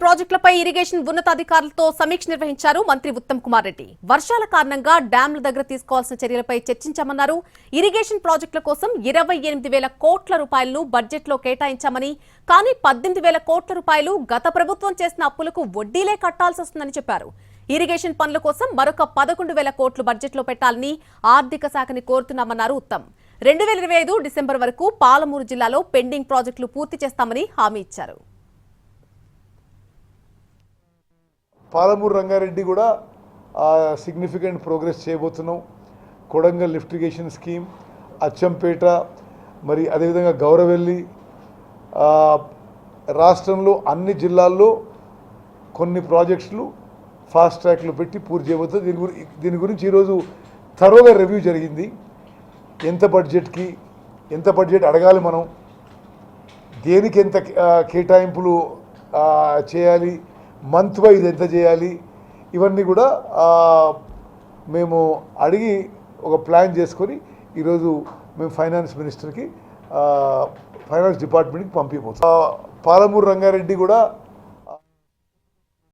ప్రాజెక్టులపై ఇరిగేషన్ ఉన్నతాధికారులతో సమీక్ష నిర్వహించారు మంత్రి ఉత్తమ్ కుమార్ రెడ్డి. వర్షాల కారణంగా డ్యాంల దగ్గర తీసుకోవాల్సిన చర్యలపై చర్చించామన్నారు. ఇరిగేషన్ ప్రాజెక్టుల కోసం ఇరవై ఎనిమిది వేల కోట్ల రూపాయలను బడ్జెట్లో కేటాయించామని కానీ పద్దెనిమిది వేల కోట్ల రూపాయలు గత ప్రభుత్వం చేసిన అప్పులకు వడ్డీలే కట్టాల్సి వస్తుందని చెప్పారు. ఇరిగేషన్ పనుల కోసం మరొక పదకొండు వేల కోట్లు బడ్జెట్లో పెట్టాలని ఆర్థిక శాఖని కోరుతున్నామన్నారు ఉత్తమ్. రెండు వేల ఇరవై ఐదు డిసెంబర్ వరకు పాలమూరు జిల్లాలో పెండింగ్ ప్రాజెక్టులు పూర్తి చేస్తామని హామీ ఇచ్చారు. పాలమూరు రంగారెడ్డి కూడా సిగ్నిఫికెంట్ ప్రోగ్రెస్ చేయబోతున్నాం. కొడంగల్ లిఫ్టిగేషన్ స్కీమ్ అచ్చంపేట మరి అదేవిధంగా గౌరవెల్లి రాష్ట్రంలో అన్ని జిల్లాల్లో కొన్ని ప్రాజెక్ట్స్లు ఫాస్ట్ ట్రాక్లు పెట్టి పూర్తి చేయబోతుంది దీని గురించి దీని గురించి ఈరోజు థరోగా రివ్యూ జరిగింది. ఎంత బడ్జెట్కి ఎంత బడ్జెట్ అడగాలి మనం? దేనికి ఎంత కేటాయింపులు చేయాలి? మంత్ వైజ్ ఎంత చేయాలి? ఇవన్నీ కూడా మేము అడిగి ఒక ప్లాన్ చేసుకొని ఈరోజు మేము ఫైనాన్స్ మినిస్టర్కి ఫైనాన్స్ డిపార్ట్మెంట్కి పంపిపోతాం. పాలమూరు రంగారెడ్డి కూడా